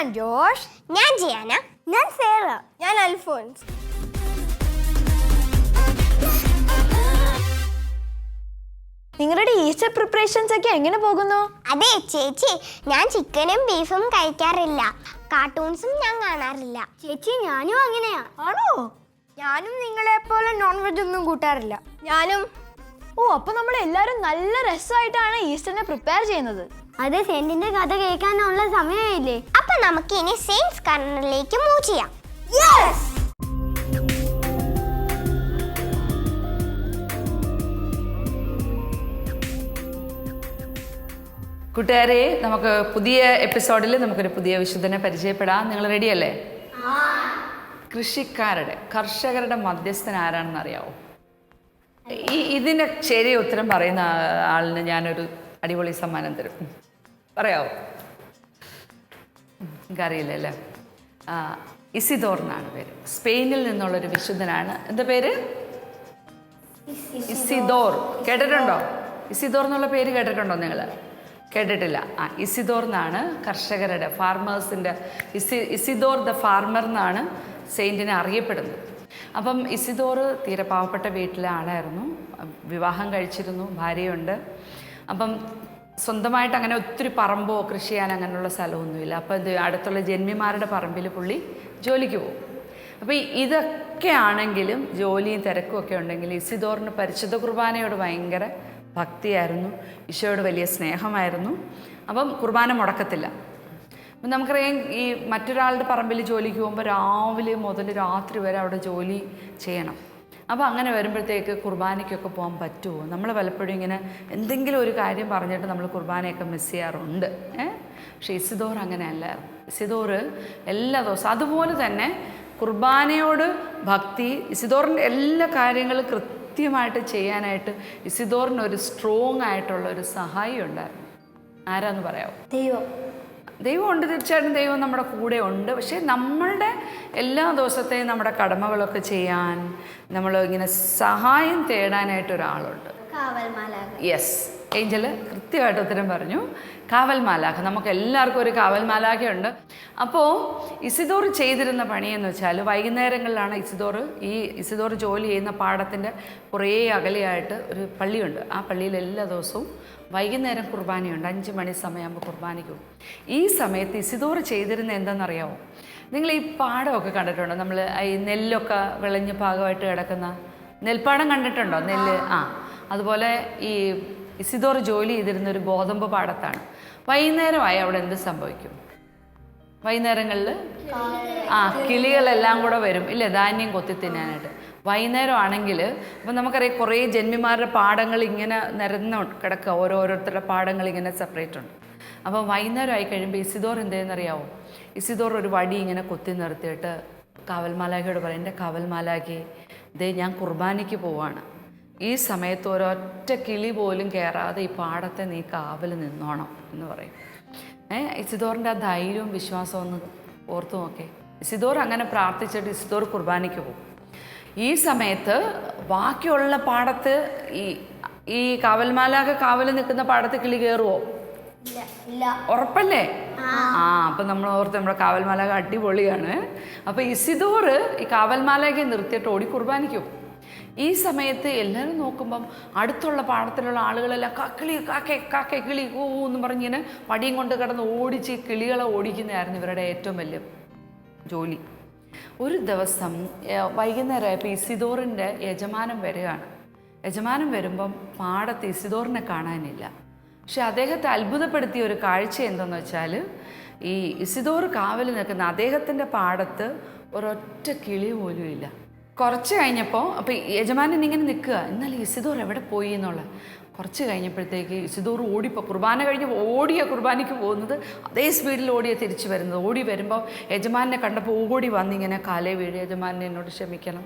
ഞാൻ ജോഷ് ഞാൻ ജിയാന ഞാൻ സേറ. ഞാൻ അൽഫോൻസ് നിങ്ങളുടെ ഈസ്റ്റർ പ്രിപ്പറേഷൻസ് ഒക്കെ എങ്ങനെ പോകുന്നു? അതെ ചേച്ചി ഞാൻ ചിക്കനും ബീഫും കഴിക്കാറില്ല. കാർട്ടൂൺസും ഞാൻ കാണാറില്ല. ചേച്ചി ഞാനും അങ്ങനെയാ. ആണോ? ഞാനും നിങ്ങളെ പോലെ നോൺ വെജ് ഒന്നും കൂട്ടാറില്ല. ഞാനും. ഓ അപ്പൊ നമ്മൾ എല്ലാരും നല്ല രസമായിട്ടാണ് ഈസ്റ്ററിനെ പ്രിപ്പയർ ചെയ്യുന്നത്. അതെ സെന്റിന്റെ കഥ കേൾക്കാനുള്ള സമയമില്ലേ അപ്പൊ നമുക്ക് ഇനി സെയിൻസ് കർണറിലേക്ക് മൂവ് ചെയ്യാം. കൂട്ടുകാരെ നമുക്ക് പുതിയ എപ്പിസോഡിൽ നമുക്കൊരു പുതിയ വിശുദ്ധനെ പരിചയപ്പെടാം. നിങ്ങൾ റെഡിയല്ലേ കൃഷിക്കാരുടെ കർഷകരുടെ മധ്യസ്ഥൻ ആരാണെന്ന് അറിയാവോ? ഈ ഇതിന്റെ ശരി ഉത്തരം പറയുന്ന ആളിന് ഞാനൊരു അടിപൊളി സമ്മാനം തരും. പറയാവോ? എനിക്കറിയില്ലല്ലേ. ഇസിദോർ എന്നാണ് പേര്. സ്പെയിനിൽ നിന്നുള്ളൊരു വിശുദ്ധനാണ്. എന്താ പേര്? ഇസിദോർ. കേട്ടിട്ടുണ്ടോ? ഇസിദോർ എന്നുള്ള പേര് കേട്ടിട്ടുണ്ടോ നിങ്ങൾ കേട്ടിട്ടില്ല. ആ ഇസിദോർ എന്നാണ് കർഷകരുടെ ഫാർമേഴ്സിന്റെ ഇസി ഇസിദോർ ദ ഫാർമർ എന്നാണ് സെയിന്റിനെ അറിയപ്പെടുന്നത്. അപ്പം ഇസിദോർ തീരെ പാവപ്പെട്ട വീട്ടിലെ ആളായിരുന്നു വിവാഹം കഴിച്ചിരുന്നു ഭാര്യയുണ്ട്. അപ്പം സ്വന്തമായിട്ട് അങ്ങനെ ഒത്തിരി പറമ്പോ കൃഷി ചെയ്യാൻ അങ്ങനെയുള്ള സ്ഥലമൊന്നുമില്ല. അപ്പോൾ ഇത് അടുത്തുള്ള ജന്മിമാരുടെ പറമ്പിൽ പുള്ളി ജോലിക്ക് പോകും. അപ്പോൾ ഇതൊക്കെ ആണെങ്കിലും ജോലിയും തിരക്കും ഒക്കെ ഉണ്ടെങ്കിൽ ഇസിദോറിന് പരിശുദ്ധ കുർബാനയോട് ഭയങ്കര ഭക്തിയായിരുന്നു. ഈശോയോട് വലിയ സ്നേഹമായിരുന്നു. അപ്പം കുർബാന മുടക്കത്തില്ല. അപ്പം നമുക്കറിയാം ഈ മറ്റൊരാളുടെ പറമ്പിൽ ജോലിക്ക് പോകുമ്പോൾ രാവിലെ മുതൽ രാത്രി വരെ അവിടെ ജോലി ചെയ്യണം. അപ്പോൾ അങ്ങനെ വരുമ്പോഴത്തേക്ക് കുർബാനയ്ക്കൊക്കെ പോകാൻ പറ്റുമോ? നമ്മൾ പലപ്പോഴും ഇങ്ങനെ എന്തെങ്കിലും ഒരു കാര്യം പറഞ്ഞിട്ട് നമ്മൾ കുർബാനയൊക്കെ മിസ് ചെയ്യാറുണ്ട്. ഏഹ് പക്ഷേ ഇസിദോർ അങ്ങനെ അല്ലായിരുന്നു ഇസിദോർ എല്ലാ ദിവസവും അതുപോലെ തന്നെ കുർബാനയോട് ഭക്തി ഇസിദോറിന്റെ എല്ലാ കാര്യങ്ങളും കൃത്യമായിട്ട് ചെയ്യാനായിട്ട് ഇസിദോറിന് ഒരു സ്ട്രോങ് ആയിട്ടുള്ള ഒരു സഹായി ഉണ്ടായിരുന്നു ആരാന്ന് പറയാമോ ദൈവം. ദൈവമുണ്ട് തീർച്ചയായിട്ടും ദൈവം നമ്മുടെ കൂടെ ഉണ്ട്. പക്ഷേ നമ്മളുടെ എല്ലാ ദിവസത്തെയും നമ്മുടെ കടമകളൊക്കെ ചെയ്യാൻ നമ്മൾ ഇങ്ങനെ സഹായം തേടാനായിട്ട് ഒരാളുണ്ട്. യെസ് ഏഞ്ചൽ കൃത്യമായിട്ട് ഉത്തരം പറഞ്ഞു. കാവൽ മാലാഖ നമുക്ക് എല്ലാവർക്കും ഒരു കാവൽ മാലാഖയുണ്ട് അപ്പോൾ ഇസിദോർ ചെയ്തിരുന്ന പണിയെന്ന് വെച്ചാൽ വൈകുന്നേരങ്ങളിലാണ് ഇസിദോർ ഈ ഇസിദോർ ജോലി ചെയ്യുന്ന പാടത്തിന്റെ കുറേ അകലെയായിട്ട് ഒരു പള്ളിയുണ്ട്. ആ പള്ളിയിൽ എല്ലാ ദിവസവും വൈകുന്നേരം കുർബാനയുണ്ട്. അഞ്ച് മണി സമയമാകുമ്പോൾ കുർബാനയ്ക്ക് പോകും. ഈ സമയത്ത് ഇസിദോർ ചെയ്തിരുന്ന എന്താണെന്നറിയാമോ നിങ്ങൾ ഈ പാടമൊക്കെ കണ്ടിട്ടുണ്ടോ? നമ്മൾ ഈ നെല്ലൊക്കെ വിളഞ്ഞ് പാകമായിട്ട് കിടക്കുന്ന നെൽപ്പാടം കണ്ടിട്ടുണ്ടോ? നെല്ല്. ആ. അതുപോലെ ഈ ഇസിദോർ ജോലി ചെയ്തിരുന്ന ഒരു ഗോതമ്പ് പാടത്താണ്. വൈകുന്നേരമായി അവിടെ എന്ത് സംഭവിക്കും? വൈകുന്നേരങ്ങളിൽ? ആ കിളികളെല്ലാം കൂടെ വരും. ഇല്ലേ ധാന്യം കൊത്തി തിന്നാനായിട്ട്. വൈകുന്നേരം ആണെങ്കിൽ അപ്പം നമുക്കറിയാം കുറേ ജന്മിമാരുടെ പാടങ്ങൾ ഇങ്ങനെ നിരന്ന് കിടക്കുക. ഓരോരോരുത്തരുടെ പാടങ്ങൾ ഇങ്ങനെ സെപ്പറേറ്റ് ഉണ്ട്. അപ്പം വൈകുന്നേരം ആയി കഴിയുമ്പോൾ ഇസിദോർ എന്തെന്നറിയാവോ? ഇസിദോർ ഒരു വടി ഇങ്ങനെ കൊത്തി നിർത്തിയിട്ട് കാവൽമാലാഖിയോട് പറയും എന്റെ കാവൽമാലാഖി ദേ ഞാൻ കുർബാനയ്ക്ക് പോവാണ്. ഈ സമയത്ത് ഒരൊറ്റ കിളി പോലും കയറാതെ ഈ പാടത്തെ നീ കാവൽ നിന്നോണം എന്ന് പറയും. ഏ ഇസിദോറിന്റെ ആ ധൈര്യവും വിശ്വാസവും ഒന്ന് ഓർത്തു നോക്കേ. ഇസിദോർ അങ്ങനെ പ്രാർത്ഥിച്ചിട്ട് ഇസിദോർ കുർബാനയ്ക്ക് പോകും. ഈ സമയത്ത് ബാക്കിയുള്ള പാടത്ത് ഈ ഈ കാവൽമാലാകെ കാവൽ നിൽക്കുന്ന പാടത്ത് കിളി കയറുമോ ഉറപ്പല്ലേ? ആ. അപ്പം നമ്മൾ ഓർത്ത് നമ്മുടെ കാവൽമാലാക അടിപൊളിയാണ്. അപ്പം ഇസിദോർ ഈ കാവൽമാലാകെ നിർത്തിയിട്ട് ഓടി കുർബാനിക്കും ഈ സമയത്ത് എല്ലാവരും നോക്കുമ്പം അടുത്തുള്ള പാടത്തിലുള്ള ആളുകളെല്ലാം കക്കിളി കാക്കെ കാക്കെ കിളി ഓ എന്ന് പറഞ്ഞിങ്ങനെ പടിയും കൊണ്ട് കിടന്ന് ഓടിച്ച് കിളികളെ ഓടിക്കുന്നതായിരുന്നു ഇവരുടെ ഏറ്റവും വലിയ ജോലി. ഒരു ദിവസം വൈകുന്നേരം വൈകുന്നേരമായപ്പോൾ ഇസിദോറിന്റെ യജമാനം വരികയാണ്. യജമാനം വരുമ്പം പാടത്ത് ഇസിദോറിനെ കാണാനില്ല. പക്ഷെ അദ്ദേഹത്തെ അത്ഭുതപ്പെടുത്തിയ ഒരു കാഴ്ച എന്തെന്ന് വെച്ചാൽ ഈ ഇസിദോർ കാവൽ നിൽക്കുന്ന അദ്ദേഹത്തിന്റെ പാടത്ത് ഒരൊറ്റ കിളി പോലും ഇല്ല. കുറച്ച് കഴിഞ്ഞപ്പോൾ അപ്പോൾ യജമാനൻ ഇങ്ങനെ നിൽക്കുക എന്നാൽ ഇസിദോർ എവിടെ പോയി എന്നുള്ള കുറച്ച് കഴിഞ്ഞപ്പോഴത്തേക്ക് ഇസിദോർ ഓടിപ്പോൾ കുർബാന കഴിഞ്ഞ് ഓടിയ കുർബാനയ്ക്ക് പോകുന്നത്. അതേ സ്പീഡിൽ ഓടിയ തിരിച്ചു വരുന്നത്. ഓടി വരുമ്പോൾ യജമാനെ കണ്ടപ്പോൾ ഓടി വന്നിങ്ങനെ കാലേ വീഴ്. യജമാനെ എന്നോട് ക്ഷമിക്കണം.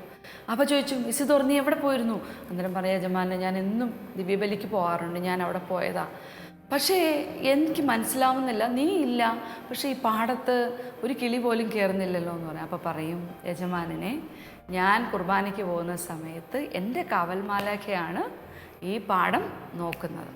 അപ്പോൾ ചോദിച്ചു ഇസിദോർ നീ എവിടെ പോയിരുന്നു? അന്നേരം പറയാം യജമാനെ ഞാൻ എന്നും ദിവ്യബലിക്ക് പോകാറുണ്ട്. ഞാൻ അവിടെ പോയതാ. പക്ഷേ എനിക്ക് മനസ്സിലാവുന്നില്ല നീ ഇല്ല. പക്ഷേ ഈ പാടത്ത് ഒരു കിളി പോലും കയറുന്നില്ലല്ലോ എന്ന് പറയാം അപ്പോൾ പറയും യജമാനനെ ഞാൻ കുർബാനയ്ക്ക് പോകുന്ന സമയത്ത് എന്റെ കാവൽമാലാഖയാണ് ഈ പാഠം നോക്കുന്നത്.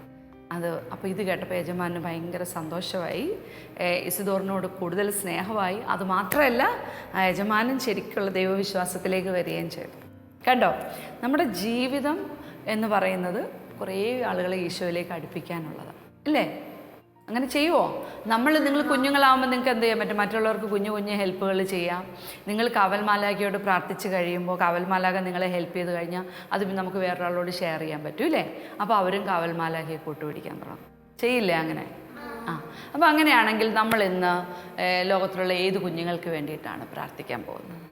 അത് അപ്പോൾ ഇത് കേട്ടപ്പോൾ യജമാനന് ഭയങ്കര സന്തോഷമായി. ഇസിദോറിനോട് കൂടുതൽ സ്നേഹമായി. അതുമാത്രമല്ല ആ യജമാനും ശരിക്കുള്ള ദൈവവിശ്വാസത്തിലേക്ക് വരികയും ചെയ്തു. കണ്ടോ? നമ്മുടെ ജീവിതം എന്ന് പറയുന്നത് കുറേ ആളുകളെ ഈശോയിലേക്ക് അടുപ്പിക്കാനുള്ളതാണ്. അല്ലേ? അങ്ങനെ ചെയ്യുമോ നമ്മൾ നിങ്ങൾ കുഞ്ഞുങ്ങളാവുമ്പോൾ നിങ്ങൾക്ക് എന്ത് ചെയ്യാൻ പറ്റും? മറ്റുള്ളവർക്ക് കുഞ്ഞു കുഞ്ഞു ഹെൽപ്പുകൾ ചെയ്യാം. നിങ്ങൾ കാവൽമാലാഖയോട് പ്രാർത്ഥിച്ച് കഴിയുമ്പോൾ കാവൽമാലാഖ നിങ്ങളെ ഹെൽപ്പ് ചെയ്ത് കഴിഞ്ഞാൽ അത് നമുക്ക് വേറൊരാളോട് ഷെയർ ചെയ്യാൻ പറ്റും അല്ലേ അപ്പോൾ അവരും കാവൽമാലാഖയെ കൂട്ടുപിടിക്കാൻ തുടങ്ങും. ചെയ്യില്ലേ അങ്ങനെ? ആ. അപ്പോൾ അങ്ങനെയാണെങ്കിൽ നമ്മൾ ഇന്ന് ലോകത്തിലുള്ള ഏത് കുഞ്ഞുങ്ങൾക്ക് വേണ്ടിയിട്ടാണ് പ്രാർത്ഥിക്കാൻ പോകുന്നത്?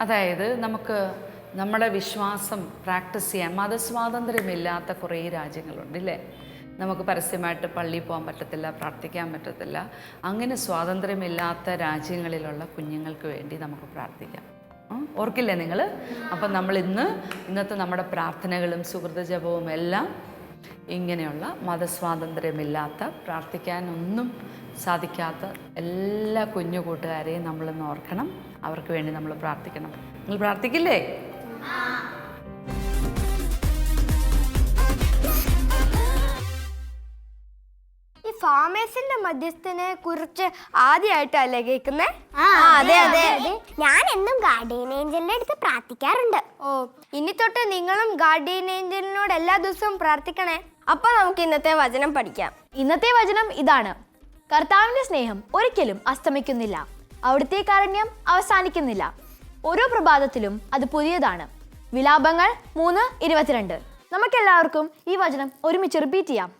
അതായത് നമുക്ക് നമ്മുടെ വിശ്വാസം പ്രാക്ടീസ് ചെയ്യാൻ മതസ്വാതന്ത്ര്യമില്ലാത്ത കുറേ രാജ്യങ്ങളുണ്ട് ഇല്ലേ? നമുക്ക് പരസ്യമായിട്ട് പള്ളിയിൽ പോകാൻ പറ്റത്തില്ല പ്രാർത്ഥിക്കാൻ പറ്റത്തില്ല. അങ്ങനെ സ്വാതന്ത്ര്യമില്ലാത്ത രാജ്യങ്ങളിലുള്ള കുഞ്ഞുങ്ങൾക്ക് വേണ്ടി നമുക്ക് പ്രാർത്ഥിക്കാം. ഓർക്കില്ലേ നിങ്ങൾ അപ്പം നമ്മൾ ഇന്ന് ഇന്നത്തെ നമ്മുടെ പ്രാർത്ഥനകളും സുഹൃത ജപവും എല്ലാം ഇങ്ങനെയുള്ള മതസ്വാതന്ത്ര്യമില്ലാത്ത പ്രാർത്ഥിക്കാനൊന്നും സാധിക്കാത്ത എല്ലാ കുഞ്ഞു കൂട്ടുകാരെയും നമ്മളിന്ന് ഓർക്കണം. അവർക്ക് വേണ്ടി നമ്മൾ പ്രാർത്ഥിക്കണം. നിങ്ങൾ പ്രാർത്ഥിക്കില്ലേ? ഈ ഫാമേഴ്സിന്റെ മധ്യസ്ഥനെ കുറിച്ച് ആദ്യമായിട്ടല്ലേ കേൾക്കുന്നേ? അതെ അതെ ഞാൻ എന്നും ഗാർഡിയൻ ഏഞ്ചലിന്റെ അടുത്ത് പ്രാർത്ഥിക്കാറുണ്ട്. ഓ ഇനി തൊട്ട് നിങ്ങളും ഗാർഡിയൻ ഏഞ്ചലിനോട് എല്ലാ ദിവസവും പ്രാർത്ഥിക്കണേ. അപ്പൊ നമുക്ക് ഇന്നത്തെ വചനം പഠിക്കാം. ഇന്നത്തെ വചനം ഇതാണ്. കർത്താവിന്റെ സ്നേഹം ഒരിക്കലും അസ്തമിക്കുന്നില്ല. അവിടുത്തെ കാരുണ്യം അവസാനിക്കുന്നില്ല. ഓരോ പ്രഭാതത്തിലും അത് പുതിയതാണ്. വിലാപങ്ങൾ മൂന്ന് ഇരുപത്തിരണ്ട്. നമുക്കെല്ലാവർക്കും ഈ വചനം ഒരുമിച്ച് റിപ്പീറ്റ് ചെയ്യാം.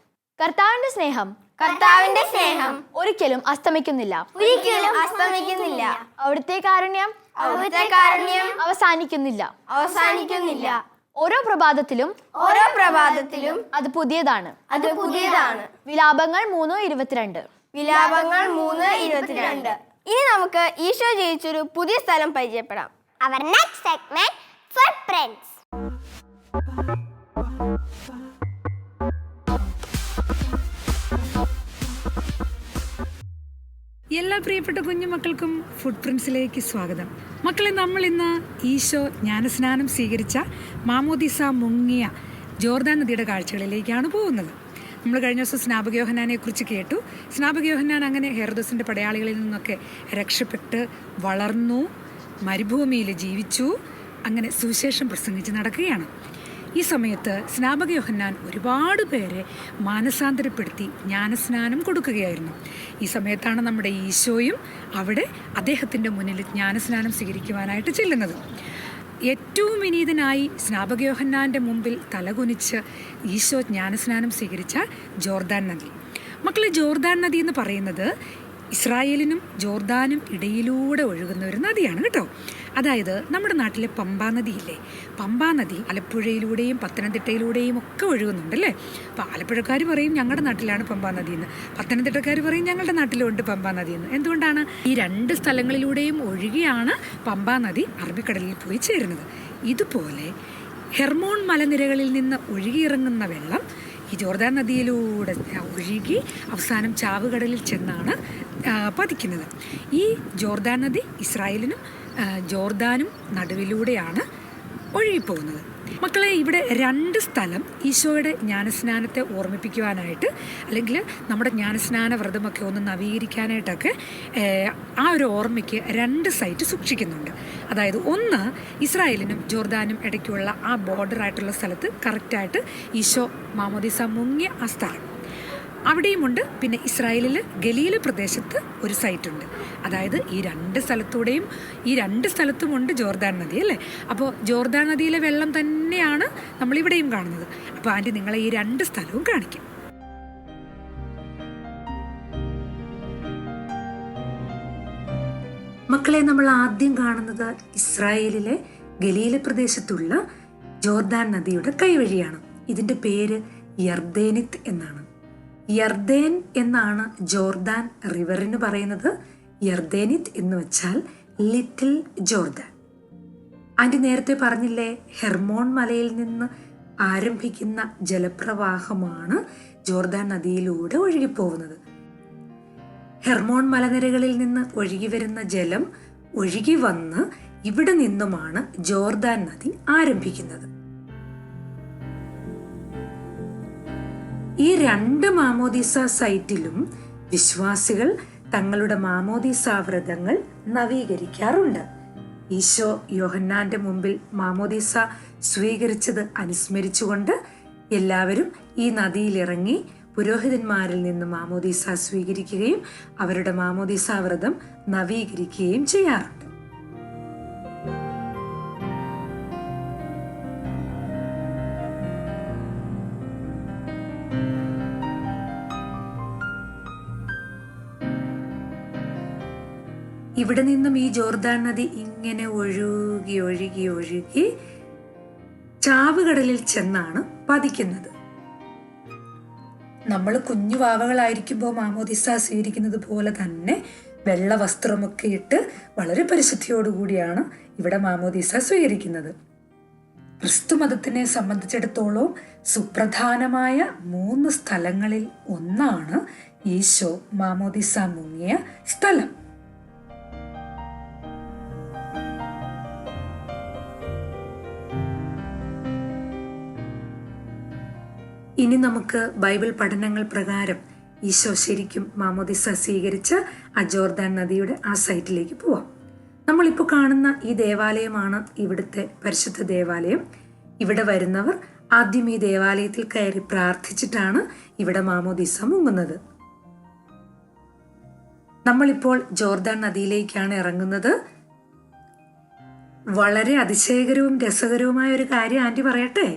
കർത്താവിന്റെ സ്നേഹം കർത്താവിന്റെ സ്നേഹം ഒരിക്കലും അസ്തമിക്കുന്നില്ല. ഒരിക്കലും അസ്തമിക്കുന്നില്ല. അവിടുത്തെ കാരുണ്യം അവിടുത്തെ കാരുണ്യം അവസാനിക്കുന്നില്ല. അവസാനിക്കുന്നില്ല. ഓരോ പ്രഭാതത്തിലും ഓരോ പ്രഭാതത്തിലും അത് പുതിയതാണ്. അത് പുതിയതാണ്. വിലാപങ്ങൾ മൂന്ന് ഇരുപത്തിരണ്ട്. വിലാപങ്ങൾ മൂന്ന് ഇരുപത്തിരണ്ട്. ഇനി നമുക്ക് ഈശോ ജയിച്ചൊരു പുതിയ സ്ഥലം പരിചയപ്പെടാം. അവർ നെക്സ്റ്റ് സെഗ്മെന്റ് പ്രിന്റ്സ് എല്ലാ പ്രിയപ്പെട്ട കുഞ്ഞുമക്കൾക്കും ഫുഡ് പ്രിൻസിലേക്ക് സ്വാഗതം. മക്കളെ നമ്മൾ ഇന്ന് ഈശോ ജ്ഞാനസ്നാനം സ്വീകരിച്ച മാമോദിസ മുങ്ങിയ ജോർദാൻ നദിയുടെ കാഴ്ചകളിലേക്കാണ് പോകുന്നത്. നമ്മൾ കഴിഞ്ഞ ദിവസം സ്നാപകയോഹനാനെ കുറിച്ച് കേട്ടു. സ്നാപകയോഹനാൻ അങ്ങനെ ഹെർദോസിന്റെ പടയാളികളിൽ നിന്നൊക്കെ രക്ഷപ്പെട്ട് വളർന്നു മരുഭൂമിയിൽ ജീവിച്ചു അങ്ങനെ സുവിശേഷം പ്രസംഗിച്ച് നടക്കുകയാണ്. ഈ സമയത്ത് സ്നാപക യോഹന്നാൻ ഒരുപാട് പേരെ മാനസാന്തരപ്പെടുത്തി ജ്ഞാനസ്നാനം കൊടുക്കുകയായിരുന്നു. ഈ സമയത്താണ് നമ്മുടെ ഈശോയും അവിടെ അദ്ദേഹത്തിന്റെ മുന്നിൽ ജ്ഞാനസ്നാനം സ്വീകരിക്കുവാനായിട്ട് ചെല്ലുന്നത്. ഏറ്റവും വിനീതനായി സ്നാപക യോഹന്നാന്റെ മുമ്പിൽ തലകുനിച്ച് ഈശോ ജ്ഞാനസ്നാനം സ്വീകരിച്ച ജോർദാൻ നദി. മക്കളെ ജോർദാൻ നദി എന്ന് പറയുന്നത് ഇസ്രായേലിനും ജോർദാനും ഇടയിലൂടെ ഒഴുകുന്ന ഒരു നദിയാണ് കേട്ടോ. അതായത് നമ്മുടെ നാട്ടിലെ പമ്പാ നദിയില്ലേ പമ്പാ നദി ആലപ്പുഴയിലൂടെയും പത്തനംതിട്ടയിലൂടെയും ഒക്കെ ഒഴുകുന്നുണ്ടല്ലേ അപ്പോൾ ആലപ്പുഴക്കാർ പറയും ഞങ്ങളുടെ നാട്ടിലാണ് പമ്പാ നദി എന്ന്. പത്തനംതിട്ടക്കാർ പറയും ഞങ്ങളുടെ നാട്ടിലുണ്ട് പമ്പാ നദി എന്ന്. എന്തുകൊണ്ടാണ്? ഈ രണ്ട് സ്ഥലങ്ങളിലൂടെയും ഒഴുകിയാണ് പമ്പാ നദി അറബിക്കടലിൽ പോയി ചേരുന്നത്. ഇതുപോലെ ഹെർമോൺ മലനിരകളിൽ നിന്ന് ഒഴുകിയിറങ്ങുന്ന വെള്ളം ഈ ജോർദാൻ നദിയിലൂടെ ഒഴുകി അവസാനം ചാവുകടലിൽ ചെന്നാണ് പതിക്കുന്നത്. ഈ ജോർദാൻ നദി ഇസ്രായേലിനും ജോർദാനും നടുവിലൂടെയാണ് ഒഴുകിപ്പോകുന്നത്. മക്കളെ ഇവിടെ രണ്ട് സ്ഥലം ഈശോയുടെ ജ്ഞാനസ്നാനത്തെ ഓർമ്മിപ്പിക്കുവാനായിട്ട് അല്ലെങ്കിൽ നമ്മുടെ ജ്ഞാനസ്നാന വ്രതമൊക്കെ ഒന്ന് നവീകരിക്കാനായിട്ടൊക്കെ ആ ഒരു ഓർമ്മയ്ക്ക് രണ്ട് സൈറ്റ് സൂക്ഷിക്കുന്നുണ്ട്. അതായത് ഒന്ന് ഇസ്രായേലിനും ജോർദാനും ഇടയ്ക്കുള്ള ആ ബോർഡർ ആയിട്ടുള്ള സ്ഥലത്ത് കറക്റ്റായിട്ട് ഈശോ മാമോദിസ മുങ്ങിയ ആ സ്ഥലം. അവിടെയുമുണ്ട്. പിന്നെ ഇസ്രായേലിൽ ഗലീല പ്രദേശത്ത് ഒരു സൈറ്റ് ഉണ്ട് അതായത് ഈ രണ്ട് സ്ഥലത്തൂടെയും ഈ രണ്ട് സ്ഥലത്തുമുണ്ട് ജോർദാൻ നദി അല്ലേ? അപ്പോൾ ജോർദാൻ നദിയിലെ വെള്ളം തന്നെയാണ് നമ്മളിവിടെയും കാണുന്നത്. അപ്പോൾ ആന്റി നിങ്ങളെ ഈ രണ്ട് സ്ഥലവും കാണിക്കും. മക്കളെ നമ്മൾ ആദ്യം കാണുന്നത് ഇസ്രായേലിലെ ഗലീല പ്രദേശത്തുള്ള ജോർദാൻ നദിയുടെ കൈവഴിയാണ്. ഇതിന്റെ പേര് യർദേനിത്ത് എന്നാണ്. യർദേൻ എന്നാണ് ജോർദാൻ റിവറിന് പറയുന്നത്. യർദേനിത് എന്ന് വെച്ചാൽ ലിറ്റിൽ ജോർദാൻ. ആന്റി നേരത്തെ പറഞ്ഞില്ലേ ഹെർമോൺ മലയിൽ നിന്ന് ആരംഭിക്കുന്ന ജലപ്രവാഹമാണ് ജോർദാൻ നദിയിലൂടെ ഒഴുകിപ്പോകുന്നത് ഹെർമോൺ മലനിരകളിൽ നിന്ന് ഒഴുകി വരുന്ന ജലം ഒഴുകി വന്ന് ഇവിടെ നിന്നുമാണ് ജോർദാൻ നദി ആരംഭിക്കുന്നത്. ഈ രണ്ട് മാമോദീസ സൈറ്റിലും വിശ്വാസികൾ തങ്ങളുടെ മാമോദീസ വ്രതങ്ങൾ നവീകരിക്കാറുണ്ട്. ഈശോ യോഹന്നാന്റെ മുമ്പിൽ മാമോദീസ സ്വീകരിച്ചത് അനുസ്മരിച്ചുകൊണ്ട് എല്ലാവരും ഈ നദിയിലിറങ്ങി പുരോഹിതന്മാരിൽ നിന്ന് മാമോദീസ സ്വീകരിക്കുകയും അവരുടെ മാമോദീസ വ്രതം നവീകരിക്കുകയും ചെയ്യാറുണ്ട്. ഇവിടെ നിന്നും ഈ ജോർദാൻ നദി ഇങ്ങനെ ഒഴുകി ഒഴുകി ഒഴുകി ചാവുകടലിൽ ചെന്നാണ് പതിക്കുന്നത്. നമ്മൾ കുഞ്ഞു വാവകളായിരിക്കുമ്പോൾ മാമോദിസ സ്വീകരിക്കുന്നത് പോലെ തന്നെ വെള്ള വസ്ത്രമൊക്കെ ഇട്ട് വളരെ പരിശുദ്ധിയോടുകൂടിയാണ് ഇവിടെ മാമോദിസ സ്വീകരിക്കുന്നത്. ക്രിസ്തു മതത്തിനെ സംബന്ധിച്ചിടത്തോളം സുപ്രധാനമായ മൂന്ന് സ്ഥലങ്ങളിൽ ഒന്നാണ് ഈശോ മാമോദിസ മുങ്ങിയ സ്ഥലം. ഇനി നമുക്ക് ബൈബിൾ പഠനങ്ങൾ പ്രകാരം ഈശോ ശരിക്കും മാമോദിസ സ്വീകരിച്ച അജോർദാൻ നദിയുടെ ആ സൈറ്റിലേക്ക് പോവാം. നമ്മളിപ്പോൾ കാണുന്ന ഈ ദേവാലയമാണ് ഇവിടുത്തെ പരിശുദ്ധ ദേവാലയം. ഇവിടെ വരുന്നവർ ആദ്യം ഈ ദേവാലയത്തിൽ കയറി പ്രാർത്ഥിച്ചിട്ടാണ് ഇവിടെ മാമോദിസ മുങ്ങുന്നത്. നമ്മളിപ്പോൾ ജോർദാൻ നദിയിലേക്കാണ് ഇറങ്ങുന്നത്. വളരെ അതിശയകരവും രസകരവുമായ ഒരു കാര്യം ആന്റി പറയട്ടെ?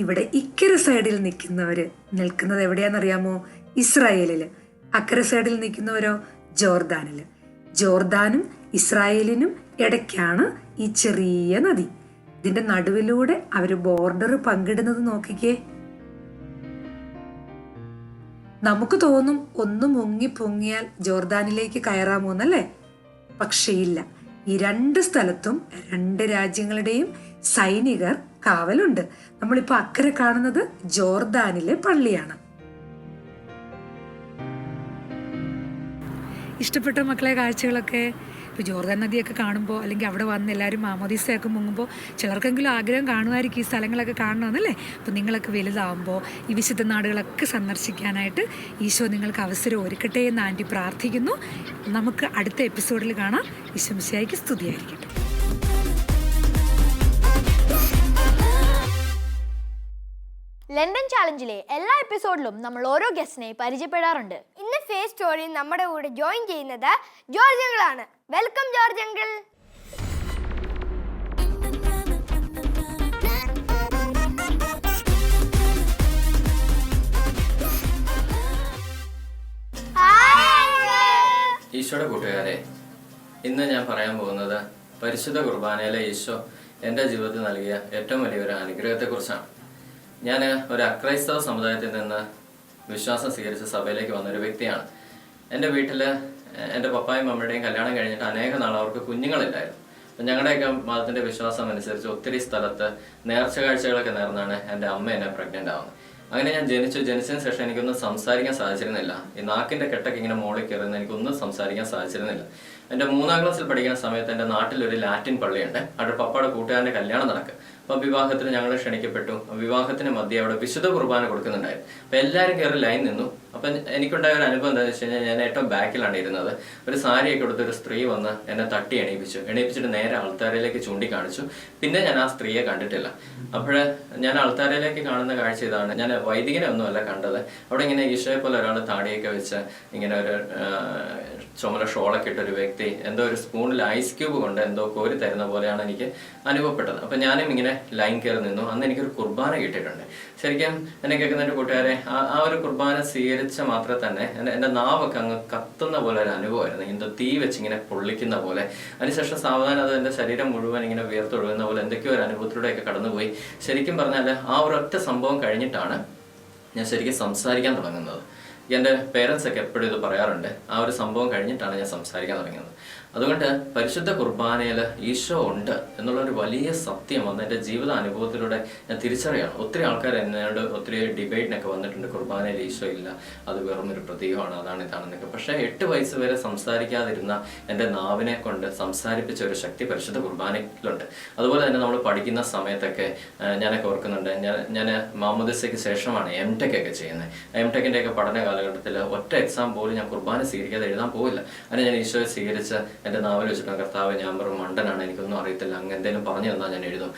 ഇവിടെ ഇക്കര സൈഡിൽ നിൽക്കുന്നവർ നിൽക്കുന്നത് എവിടെയാണെന്നറിയാമോ? ഇസ്രായേലിൽ അക്കര സൈഡിൽ നിൽക്കുന്നവരോ? ജോർദാനിൽ ജോർദാനും ഇസ്രായേലിനും ഇടയ്ക്കാണ് ഈ ചെറിയ നദി. ഇതിന്റെ നടുവിലൂടെ അവർ ബോർഡർ പങ്കിടുന്നത് നോക്കിക്കേ. നമുക്ക് തോന്നും ഒന്ന് മുങ്ങി പൊങ്ങിയാൽ ജോർദാനിലേക്ക് കയറാമോ എന്നല്ലേ? പക്ഷേ ഇല്ല. ഈ രണ്ട് സ്ഥലത്തും രണ്ട് രാജ്യങ്ങളുടെയും സൈനികർ കാവലുണ്ട്. നമ്മളിപ്പോ അക്കരെ കാണുന്നത് ജോർദാനിലെ പള്ളിയാണ്. ഇഷ്ടപ്പെട്ട മക്കളെ കാഴ്ചകളൊക്കെ ഇപ്പോൾ ജോർദാൻ നദിയൊക്കെ കാണുമ്പോൾ അല്ലെങ്കിൽ അവിടെ വന്ന് എല്ലാവരും മാമോദീസയൊക്കെ മുങ്ങുമ്പോൾ ചിലർക്കെങ്കിലും ആഗ്രഹം കാണുമായിരിക്കും ഈ സ്ഥലങ്ങളൊക്കെ കാണണമെന്നല്ലേ അപ്പോൾ നിങ്ങളൊക്കെ വലുതാവുമ്പോൾ ഈ വിശുദ്ധ നാടുകളൊക്കെ സന്ദർശിക്കാനായിട്ട് ഈശോ നിങ്ങൾക്ക് അവസരം ഒരുക്കട്ടെ എന്ന് ആന്റി പ്രാർത്ഥിക്കുന്നു. നമുക്ക് അടുത്ത എപ്പിസോഡിൽ കാണാം. ഈശോമിശിയായിക്ക് സ്തുതിയായിരിക്കട്ടെ. ലണ്ടൻ ചാലഞ്ചിലെ എല്ലാ എപ്പിസോഡിലും നമ്മൾ ഓരോ ഗസ്റ്റിനെ പരിചയപ്പെടാറുണ്ട്. ഇന്ന് ഫേസ് സ്റ്റോറി നമ്മുടെ കൂടെ ജോയിൻ ചെയ്യുന്നത് ജോർജ് അങ്കിളാണ് വെൽക്കം ജോർജ് അങ്കിൾ ഈശോയുടെ കൂട്ടുകാരെ ഇന്ന് ഞാൻ പറയാൻ പോകുന്നത് പരിശുദ്ധ കുർബാനയിലെ ഈശോ എന്റെ ജീവിതത്തിൽ നൽകിയ ഏറ്റവും വലിയൊരു അനുഗ്രഹത്തെക്കുറിച്ചാണ്. ഞാൻ ഒരു അക്രൈസ്തവ സമുദായത്തിൽ നിന്ന് വിശ്വാസം സ്വീകരിച്ച സഭയിലേക്ക് വന്ന ഒരു വ്യക്തിയാണ്. എന്റെ വീട്ടിൽ എന്റെ പപ്പായും മമ്മയുടെയും കല്യാണം കഴിഞ്ഞിട്ട് അനേക നാൾ അവർക്ക് കുഞ്ഞുങ്ങളില്ലായിരുന്നു. അപ്പം ഞങ്ങളുടെയൊക്കെ മതത്തിന്റെ വിശ്വാസം അനുസരിച്ച് ഒത്തിരി സ്ഥലത്ത് നേർച്ച കാഴ്ചകളൊക്കെ നേർന്നാണ് എന്റെ അമ്മ എന്നെ പ്രഗ്നന്റ് ആവുന്നത്. അങ്ങനെ ഞാൻ ജനിച്ചു. ജനിച്ചതിന് ശേഷം എനിക്കൊന്നും സംസാരിക്കാൻ സാധിച്ചിരുന്നില്ല. ഈ നാക്കിന്റെ കെട്ടൊക്കെ ഇങ്ങനെ മോളിൽ കയറുന്ന എനിക്കൊന്നും സംസാരിക്കാൻ സാധിച്ചിരുന്നില്ല. എന്റെ മൂന്നാം ക്ലാസ്സിൽ പഠിക്കുന്ന സമയത്ത് എന്റെ നാട്ടിലൊരു ലാറ്റിൻ പള്ളിയുണ്ട്. അവിടെ പപ്പയുടെ കൂട്ടുകാരന്റെ കല്യാണം നടക്കുക. അപ്പം വിവാഹത്തിന് ഞങ്ങൾ ക്ഷണിക്കപ്പെട്ടു. വിവാഹത്തിന് മധ്യ അവിടെ വിശുദ്ധ കുർബാന കൊടുക്കുന്നുണ്ടായിരുന്നു. അപ്പോൾ എല്ലാവരും കയറി ലൈൻ നിന്നു. അപ്പം എനിക്കുണ്ടായ ഒരു അനുഭവം എന്താ വെച്ച് കഴിഞ്ഞാൽ ഞാൻ ഏറ്റവും ബാക്കിലാണ് ഇരുന്നത്. ഒരു സാരിയൊക്കെ കൊടുത്ത് ഒരു സ്ത്രീ വന്ന് എന്നെ തട്ടി എണീപ്പിച്ചു. എണീപ്പിച്ചിട്ട് നേരെ ആൾത്താരയിലേക്ക് ചൂണ്ടിക്കാണിച്ചു. പിന്നെ ഞാൻ ആ സ്ത്രീയെ കണ്ടിട്ടില്ല. അപ്പോൾ ഞാൻ ആൾത്താരയിലേക്ക് കാണുന്ന കാഴ്ച ഇതാണ്. ഞാൻ വൈദികനെ ഒന്നുമല്ല കണ്ടത്. അവിടെ ഇങ്ങനെ ഈശോയെ പോലെ ഒരാൾ താടിയൊക്കെ വെച്ച് ഇങ്ങനെ ഒരു ചുമല ഷോളൊക്കെ ഇട്ട ഒരു വ്യക്തി എന്തോ ഒരു സ്പൂണിൽ ഐസ് ക്യൂബ് കൊണ്ട് എന്തോ കോരി തരുന്ന പോലെയാണ് എനിക്ക് അനുഭവപ്പെട്ടത്. അപ്പം ഞാനും ഇങ്ങനെ ലൈൻ കയറി നിന്നു. അന്ന് എനിക്കൊരു കുർബാന കിട്ടിയിട്ടുണ്ട്. ശരിക്കും എന്നെ കേൾക്കുന്ന എന്റെ കൂട്ടുകാരെ ആ ഒരു കുർബാന സ്വീകരിച്ച മാത്രം തന്നെ എന്റെ എന്റെ നാവൊക്കെ അങ്ങ് കത്തുന്ന പോലെ ഒരു അനുഭവമായിരുന്നു. എന്തോ തീ വെച്ച് ഇങ്ങനെ പൊള്ളിക്കുന്ന പോലെ. അതിനുശേഷം സാവധാനം അത് എന്റെ ശരീരം മുഴുവൻ ഇങ്ങനെ വിയർത്തൊഴുകുന്ന പോലെ എന്തൊക്കെയോ ഒരു അനുഭവത്തിലൂടെയൊക്കെ കടന്നുപോയി. ശരിക്കും പറഞ്ഞാൽ ആ ഒരു ഒറ്റ സംഭവം കഴിഞ്ഞിട്ടാണ് ഞാൻ ശരിക്കും സംസാരിക്കാൻ തുടങ്ങുന്നത്. എന്റെ പേരൻസ് ഒക്കെ എപ്പോഴും ഇത് പറയാറുണ്ട്. ആ ഒരു സംഭവം കഴിഞ്ഞിട്ടാണ് ഞാൻ സംസാരിക്കാൻ തുടങ്ങുന്നത് അതുകൊണ്ട് പരിശുദ്ധ കുർബാനയിൽ ഈശോ ഉണ്ട് എന്നുള്ളൊരു വലിയ സത്യം വന്ന് എന്റെ ജീവിത അനുഭവത്തിലൂടെ ഞാൻ തിരിച്ചറിയാണ്. ഒത്തിരി ആൾക്കാർ എന്നോട് ഒത്തിരി ഡിബേറ്റിനൊക്കെ വന്നിട്ടുണ്ട് കുർബാനയിൽ ഈശോ ഇല്ല അത് വെറുമൊരു പ്രതീകമാണ് അതാണ് ഇതാണെന്നൊക്കെ. പക്ഷേ എട്ട് വയസ്സ് വരെ സംസാരിക്കാതിരുന്ന എന്റെ നാവിനെ കൊണ്ട് സംസാരിപ്പിച്ച ഒരു ശക്തി പരിശുദ്ധ കുർബാനയിലുണ്ട്. അതുപോലെ തന്നെ നമ്മൾ പഠിക്കുന്ന സമയത്തൊക്കെ ഞാനൊക്കെ ഓർക്കുന്നുണ്ട് ഞാൻ ഞാൻ മാമുദിസയ്ക്ക് ശേഷമാണ് എം ടെക് ഒക്കെ ചെയ്യുന്നത്. എം ടെക്കിന്റെ ഒക്കെ പഠന കാലഘട്ടത്തിൽ ഒറ്റ എക്സാം പോലും ഞാൻ കുർബാന സ്വീകരിക്കാതെ എഴുതാൻ പോവില്ല. അതിന് ഞാൻ ഈശോയെ സ്വീകരിച്ച് എന്റെ നാവിൽ വെച്ചിട്ടാണ് കർത്താവ് ഞാൻ വെറും മണ്ടനാണ് എനിക്കൊന്നും അറിയത്തില്ല. അങ്ങനെ എന്തെങ്കിലും പറഞ്ഞു തന്നാൽ ഞാൻ എഴുതും.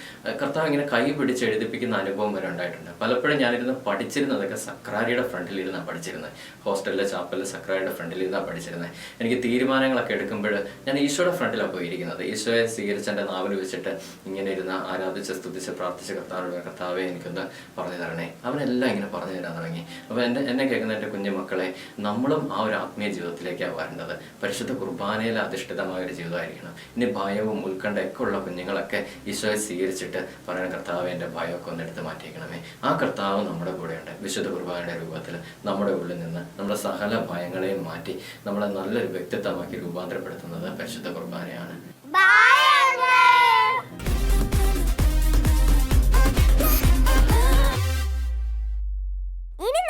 കർത്താവ് ഇങ്ങനെ കൈ പിടിച്ച് എഴുതിപ്പിക്കുന്ന അനുഭവം വരെ ഉണ്ടായിട്ടുണ്ട്. പലപ്പോഴും ഞാനിരുന്ന് പഠിച്ചിരുന്നതൊക്കെ സക്രാരിയുടെ ഫ്രണ്ടിൽ ഇരുന്നാണ് പഠിച്ചിരുന്നത് ഹോസ്റ്റലിലെ ചാപ്പലിൽ സക്രാരിയുടെ ഫ്രണ്ടിൽ ഇരുന്നാണ് പഠിച്ചിരുന്നത് എനിക്ക് തീരുമാനങ്ങളൊക്കെ എടുക്കുമ്പോൾ ഞാൻ ഈശോയുടെ ഫ്രണ്ടിലാണ് പോയിരിക്കുന്നത്. ഈശോയെ സ്വീകരിച്ച് എന്റെ നാവിൽ വെച്ചിട്ട് ഇങ്ങനെ ഇരുന്ന് ആരാധിച്ച് സ്തുതിച്ച് പ്രാർത്ഥിച്ച് കർത്താവിനോട് കർത്താവെ എനിക്കൊന്ന് പറഞ്ഞു തരണേ. അവനെല്ലാം ഇങ്ങനെ പറഞ്ഞു തരാൻ തുടങ്ങി. അപ്പോൾ എന്റെ എന്നെ കേൾക്കുന്ന എന്റെ കുഞ്ഞു മക്കളെ നമ്മളും ആ ഒരു ആത്മീയ ജീവിതത്തിലേക്കാണ് വരേണ്ടത്. പരിശുദ്ധ കുർബാനയിൽ അധിഷ്ഠിതമായ ഒരു ജീവിതമായിരിക്കണം. ഇനി ഭയവും ഉത്കണ്ഠയൊക്കെ ഉള്ള കുഞ്ഞുങ്ങളൊക്കെ ഈശോയെ സ്വീകരിച്ചിട്ട് പറയുന്ന കർത്താവ് എന്റെ ഭയമൊക്കെ ഒന്നെടുത്ത് മാറ്റിയേക്കണമേ. ആ കർത്താവ് നമ്മുടെ കൂടെയുണ്ട്. വിശുദ്ധ കുർബാനയുടെ രൂപത്തിൽ നമ്മുടെ ഉള്ളിൽ നിന്ന് നമ്മുടെ സകല ഭയങ്ങളെയും മാറ്റി നമ്മളെ നല്ലൊരു വ്യക്തിത്വമാക്കി രൂപാന്തരപ്പെടുത്തുന്നത് പരിശുദ്ധ കുർബാനയാണ്.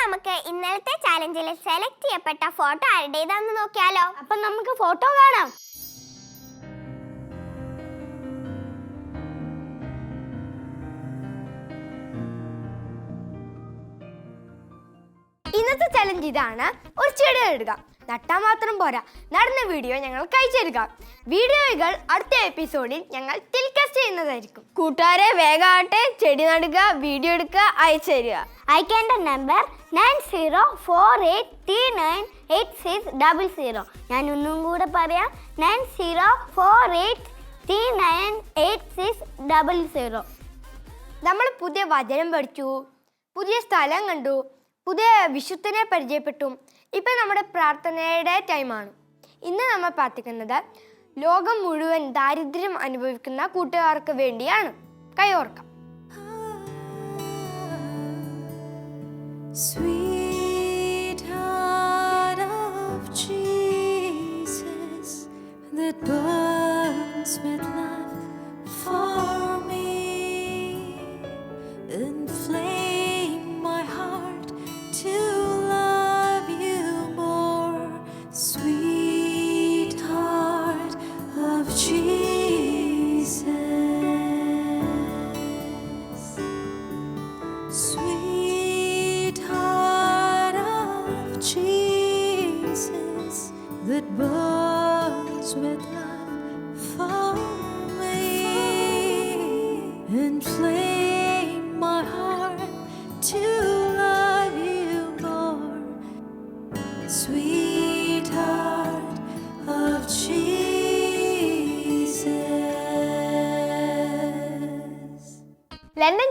നമുക്ക് ഇന്നലത്തെ ചാലഞ്ചിൽ സെലക്ട് ചെയ്യപ്പെട്ട ഫോട്ടോ ആരുടേതാന്ന് നോക്കിയാലോ? അപ്പൊ നമുക്ക് ഫോട്ടോ കാണാം. ഇന്നത്തെ ചലഞ്ച് ഇതാണ്. ഒരു ചെടി നടുക നട്ടാൽ മാത്രം പോരാ. നടന്ന വീഡിയോ ഞങ്ങൾ അയച്ചെടുക്കാം വീഡിയോകൾ അടുത്ത എപ്പിസോഡിൽ ഞങ്ങൾ ടെലികാസ്റ്റ് ചെയ്യുന്നതായിരിക്കും. കൂട്ടുകാരെ വേഗമാട്ടെ ചെടി നടുക വീഡിയോ എടുക്കുക അയച്ചു തരിക. അയക്കേണ്ട number nine zero four eight three nine eight six double zero. ഞാൻ ഒന്നും കൂടെ പറയാം. Nine zero four eight three nine eight six double zero. നമ്മൾ പുതിയ വചനം പഠിച്ചു. പുതിയ സ്ഥലം കണ്ടു. പുതിയ വിശുദ്ധനെ പരിചയപ്പെട്ടു. ഇപ്പം നമ്മുടെ പ്രാർത്ഥനയുടെ ടൈമാണ്. ഇന്ന് നമ്മൾ പ്രാർത്ഥിക്കുന്നത് ലോകം മുഴുവൻ ദാരിദ്ര്യം അനുഭവിക്കുന്ന കൂട്ടുകാർക്ക് വേണ്ടിയാണ്. കൈയോർക്കാം Sweetheart of Jesus that burns with love for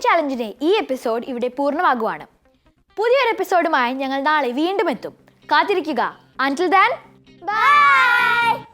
London ചാലഞ്ചിന്റെ ഈ എപ്പിസോഡ് ഇവിടെ പൂർണമാകുവാണ്. പുതിയൊരു എപ്പിസോഡുമായി ഞങ്ങൾ നാളെ വീണ്ടും എത്തും. കാത്തിരിക്കുക. അന്റിൽ ദാൻ ബൈ